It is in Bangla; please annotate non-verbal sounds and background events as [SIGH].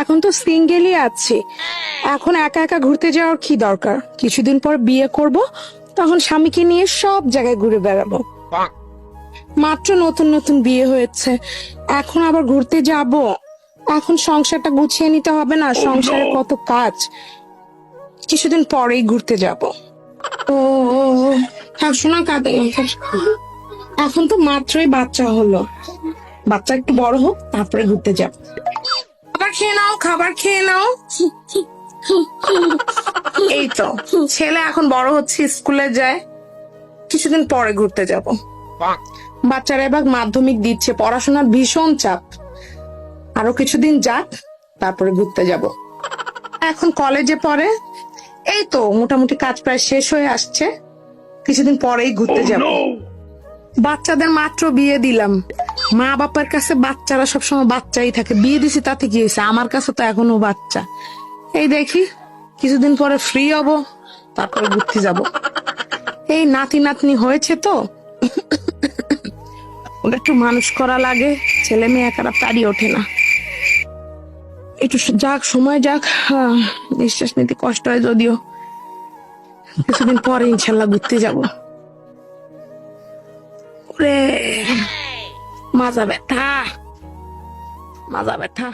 এখন তো সিঙ্গেলই আছি। এখন একা একা ঘুরতে যাওয়ার কি দরকার? কিছুদিন পর বিয়ে করব তখন স্বামীকে নিয়ে সব জায়গায় ঘুরে বেড়াবো। মাত্র নতুন নতুন বিয়ে হয়েছে। এখন আবার ঘুরতে যাব। এখন সংসারটা গুছিয়ে নিতে হবে না সংসারে কত কাজ। কিছুদিন পরেই ঘুরতে যাব। ও ও, ও, থাক শোনা কাঁদে এখন তো মাত্রই বাচ্চা হলো। বাচ্চা একটু বড় হোক তারপরে ঘুরতে যাব। খেয়ে নাও খাবার খেয়ে নাও। [LAUGHS] এই তো ছেলে এখন বড় হচ্ছে স্কুলে যায়। কিছুদিন পরে ঘুরতে যাব। বাচ্চারা এবার মাধ্যমিক দিচ্ছে পড়াশোনার ভীষণ চাপ। আরও কিছুদিন যাক তারপরে ঘুরতে যাব। এখন কলেজে পড়ে এই তো মোটামুটি কাজ প্রায় শেষ হয়ে আসছে। কিছুদিন পরেই ঘুরতে যাব। বাচ্চাদের মাত্র বিয়ে দিলাম। মা বাবার কাছে বাচ্চারা সবসময় বাচ্চাই থাকে। বিয়ে দিছি তাতে কি হয়েছে? আমার কাছে তো এখনও বাচ্চা। এই দেখি কিছুদিন পরে ফ্রি হব তারপরে ঘুরতে যাব। এই নাতি নাতনি হয়েছে তো? ওটা একটু মানুষ করা লাগে ছেলে মেয়ে একারা পারি ওঠে না। একটু যাক সময় যাক হ্যাঁ, নিঃশ্বাস নিতে কষ্ট হয় যদিও। কিছুদিন পরে ইনশাল্লাহ ঘুরতে যাব। ওরে মাজা ব্যথা মাজা ব্যথা।